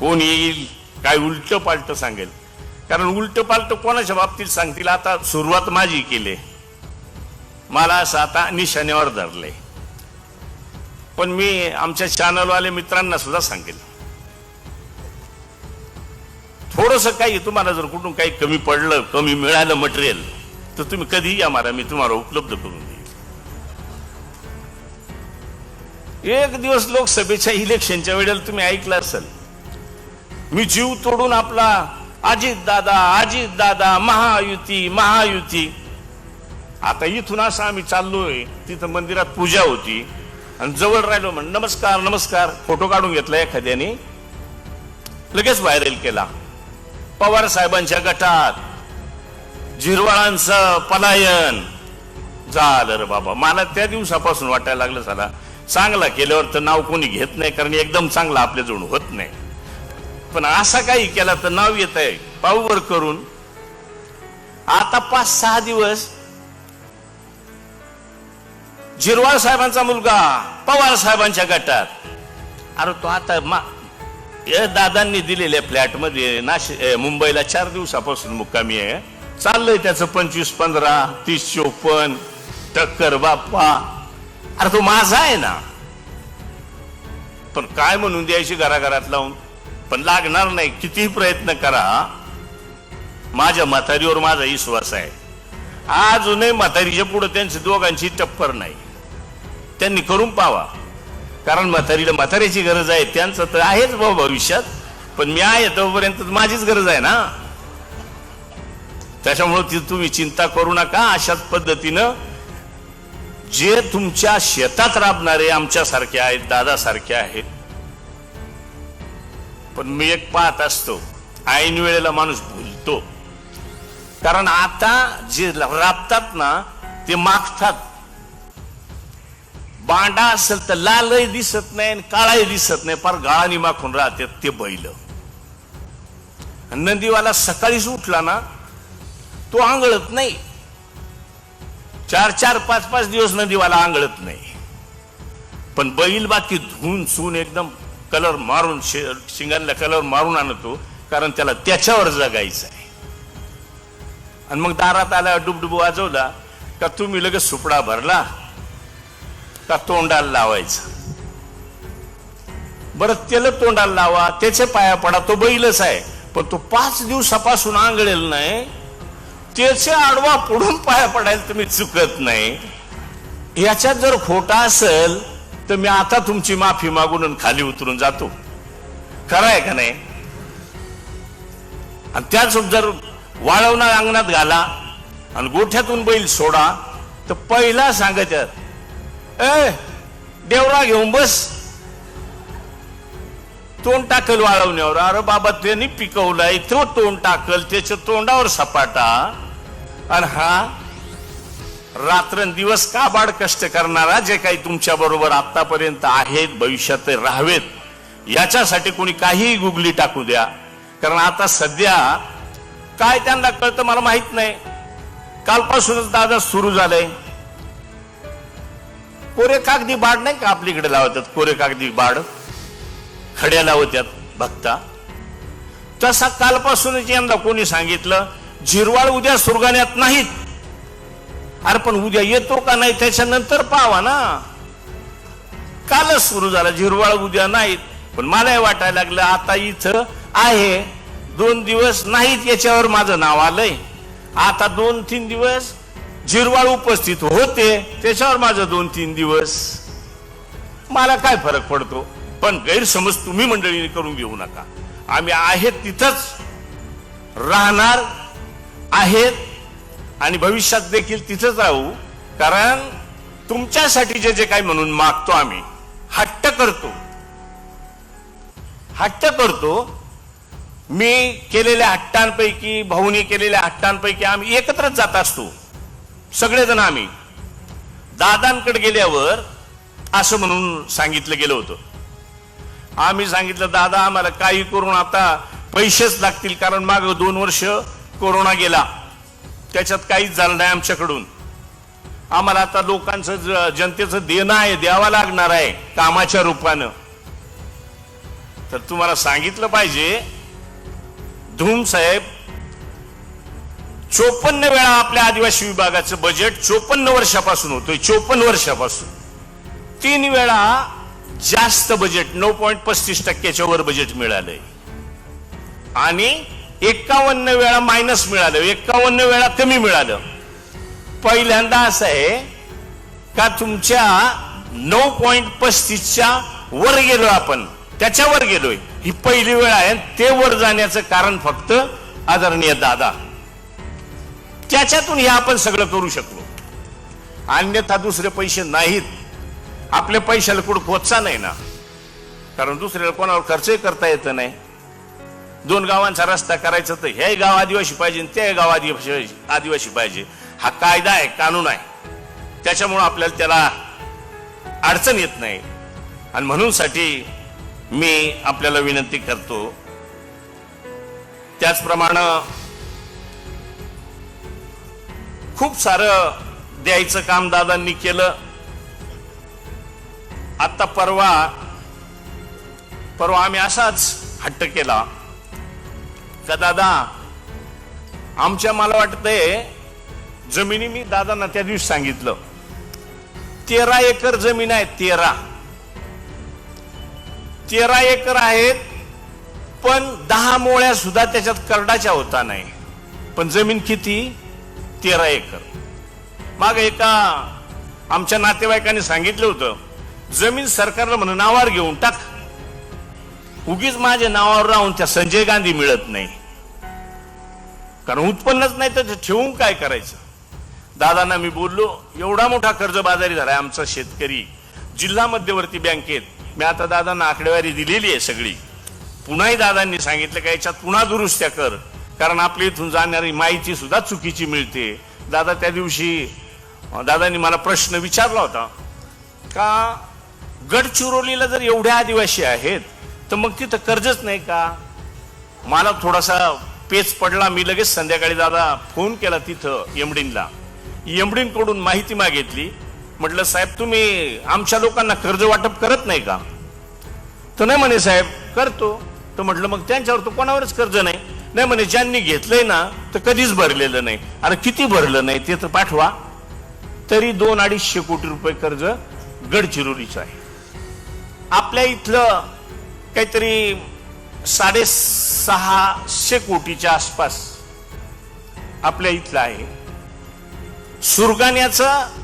कोण येईल काय उलट पालट सांगेल. कारण उलट पालट कोणाच्या बाबतीत सांगतील? आता सुरुवात माझी केली. मला असं आता निशाण्यावर धरलंय पण मी आमच्या चॅनलवाले मित्रांना सुद्धा सांगेल. थोडस काही तुम्हाला जर कुठून काही कमी पडलं कमी मिळालं मटेरियल तर तुम्ही कधीही या मारा मी तुम्हाला उपलब्ध करून देईल. एक दिवस लोकसभेच्या इलेक्शनच्या वेळेला तुम्ही ऐकलं असेल मी जीव तोडून आपला अजित दादा अजित दादा महायुती महायुती. आता इथून असं आम्ही चाललोय तिथं मंदिरात पूजा होती. आणि जवळ राहिलो म्हण नमस्कार नमस्कार फोटो काढून घेतला एखाद्याने. लगेच व्हायरल केला. पवार साहेबांच्या गटात झिरवाळांचं पलायन. झालं रे बाबा मला त्या दिवसापासून वाटायला लागलं झाला. चांगला केल्यावर तर नाव कोणी घेत नाही कारण एकदम चांगला आपल्याजवळ होत नाही. पण असा काही केला तर नाव येत आहे. पाऊवर करून. आता पाच सहा दिवस जिरवाळ साहेबांचा मुलगा पवार साहेबांच्या गटात. अरे तो आता मा दादांनी दिलेल्या फ्लॅटमध्ये नाशिक मुंबईला चार दिवसापासून मुक्कामी आहे. चाललंय त्याचं पंचवीस पंधरा तीस चोपन्न टक्कर बाप्पा. अरे तो माझा आहे ना. पण काय म्हणून द्यायची घराघरात लावून? पण लागणार नाही. कितीही प्रयत्न करा. माझ्या म्हातारीवर माझा विश्वास आहे. अजूनही म्हातारीच्या पुढे त्यांची दोघांची टप्पर नाही. त्यांनी करून पावा. कारण म्हातारीला म्हातारीची गरज आहे. त्यांचं तर आहेच भाऊ भविष्यात. पण मी आहे तोपर्यंत माझीच गरज आहे ना. त्याच्यामुळे ती तुम्ही चिंता करू नका. अशाच पद्धतीनं जे तुमच्या शेतात राबणारे आमच्यासारखे आहेत दादासारखे आहेत पण मी एक पाहत असतो. ऐन वेळेला माणूस भुलतो. कारण आता जे राबतात ना ते मागतात. बांडा असेल तर लालही दिसत नाही आणि काळाही दिसत नाही फार गाळानी माखून राहतात ते बैल. नंदीवाला सकाळीच उठला ना तो आंगळत नाही. चार चार पाच पाच दिवस नदीवाला आंगळत नाही. पण बैल बाकी धुवून चून एकदम कलर मारून शे- शिंगांना कलर मारून आणतो कारण त्याला त्याच्यावर जगायचं आहे. आणि मग दारात आला डुबडुब वाजवला का तुम्ही लगेच सुपडा भरला का तोंडाला लावायचा? बरं त्याला तोंडाला लावा त्याचे पाया पडा तो बैलच आहे पण तो पाच दिवसापासून आंगळेल नाही त्याचे आडवा पुढून पाया पडायला तुम्ही चुकत नाही. याच्यात जर खोटा असेल तर मी आता तुमची माफी मागून खाली उतरून जातो. खरं आहे का नाही? आणि त्याच जर वाळवणार अंगणात घाला आणि गोठ्यातून बैल सोडा तर पहिला सांगत ए देवरा घेऊन बस. तोंड टाकल वाळवण्यावर. अरे बाबा त्यांनी पिकवलाय. तो तोंड टाकल त्याच्या तोंडावर सपाटा. आणि हा रात्रंदिवस का बाड कष्ट करणारा जे काही तुमच्या बरोबर आतापर्यंत आहेत भविष्यात ते राहावेत याच्यासाठी कोणी काहीही गुगली टाकू द्या. कारण आता सध्या काय त्यांना कळतं मला माहीत नाही. कालपासूनच दादा सुरू झालंय. कोरे कागदी बाड नाही का आपलीकडे लावतात? कोरे कागदी बाड खड्या लावत्यात भक्ता. तसा कालपासूनच यंदा कोणी सांगितलं झिरवाळ उद्या सुरगाण्यात नाहीत. अरे पण उद्या येतो का नाही त्याच्यानंतर पावा ना. कालच सुरू झाला झिरवाळ उद्या नाहीत. पण मलाही वाटायला लागलं आता इथं आहे. दोन दिवस नाहीत याच्यावर माझं नाव आलंय. आता दोन तीन दिवस झिरवाळ उपस्थित होते त्याच्यावर माझं दोन तीन दिवस. मला काय फरक पडतो? पण गैरसमज तुम्ही मंडळीने करून घेऊ नका. आम्ही आहेत तिथंच. राहणार आहेत आणि भविष्यात देखील तिथंच राहू. कारण तुमच्यासाठी जे जे काही म्हणून मागतो आम्ही हट्ट करतो. हट्ट करतो. मी केलेल्या हट्टांपैकी भाऊनी केलेल्या हट्टांपैकी आम्ही एकत्रच जात असतो. सगळेजण आम्ही. दादांकडे गेल्यावर असं म्हणून सांगितलं गेलं होतं. आम्ही सांगितलं दादा आम्हाला काही करून आता पैसेच लागतील कारण माग दोन वर्ष कोरोना गेला. त्याच्यात काहीच झालं नाही आमच्याकडून. आम्हाला आता लोकांचं जनतेचं देणं आहे द्यावं लागणार आहे कामाच्या रूपानं. तर तुम्हाला सांगितलं पाहिजे धूम साहेब चोपन्न वेळा आपल्या आदिवासी विभागाचं बजेट चोपन्न वर्षापासून होतोय चोपन्न वर्षापासून. तीन वेळा जास्त बजेट नऊ पॉईंट पस्तीस टक्क्याच्या वर बजेट मिळालंय. आणि एकावन्न वेळा मायनस मिळालं एकावन्न वेळा कमी मिळालं. पहिल्यांदा असं आहे का तुमच्या नऊ पॉईंट पस्तीसच्या वर गेलो आपण. त्याच्यावर गेलोय. ही पहिली वेळ आहे ते वर जाण्याचं कारण फक्त आदरणीय दादा. त्याच्यातून हे आपण सगळं करू शकलो. अन्यथा दुसरे पैसे नाहीत. आपल्या पैशाला कुठं पोचचा नाही ना. कारण दुसऱ्याला कोणावर खर्चही करता येत नाही. दोन गावांचा रस्ता करायचा तर हे गाव आदिवासी पाहिजे ते गाव आदिवासी आदिवासी पाहिजे. हा कायदा आहे कानून आहे. त्याच्यामुळं आपल्याला त्याला अडचण येत नाही. आणि म्हणूनसाठी मी आपल्याला विनंती करतो त्याचप्रमाणे खूप सारं द्यायचं काम दादांनी केलं. आता परवा परवा आम्ही असाच हट्ट केला. का दादा? आमच्या मला वाटतंय जमिनी मी दादांना त्या दिवशी सांगितलं. तेरा एकर जमीन आहे तेरा. तेरा एकर आहेत पण दहा मोळ्या सुद्धा त्याच्यात करडाच्या होता नाही. पण जमीन किती? तेरा एकर. माग एका आमच्या नातेवाईकांनी सांगितलं होतं जमीन सरकारला म्हणून नावावर घेऊन टाक. उगीच माझ्या नावावर राहून त्या संजय गांधी मिळत नाही. कारण उत्पन्नच नाही तर ठेवून काय करायचं? दादांना मी बोललो एवढा मोठा कर्जबाजारी झालाय आमचा शेतकरी. जिल्हा मध्यवर्ती बँकेत मी आता दादांना आकडेवारी दिलेली आहे सगळी. पुन्हाही दादांनी सांगितलं का याच्यात पुन्हा दुरुस्त्या कर. कारण आपल्या इथून जाणारी माहिती सुद्धा चुकीची मिळते. दादा त्या दिवशी दादांनी मला प्रश्न विचारला होता का गडचिरोलीला जर एवढ्या आदिवासी आहेत तर मग तिथं कर्जच नाही का? मला थोडासा पेच पडला मी लगेच संध्याकाळी दादा फोन केला तिथं एमडीनला. एमडीन माहिती मागितली. म्हटलं साहेब तुम्ही आमच्या लोकांना कर्ज वाटप करत नाही का? तर नाही म्हणे साहेब करतो. तर म्हटलं मग त्यांच्यावर तर कोणावरच कर्ज नाही. नाही म्हणे ज्यांनी घेतलंय ना तर कधीच भरलेलं नाही. अरे किती भरलं नाही ते तर पाठवा. तरी दोन अडीचशे कोटी रुपये कर्ज गडचिरोलीचं आहे. आपल्या इथलं काहीतरी साडेसहाशे कोटीच्या आसपास आपल्या इथलं आहे. सुरगाण्याचं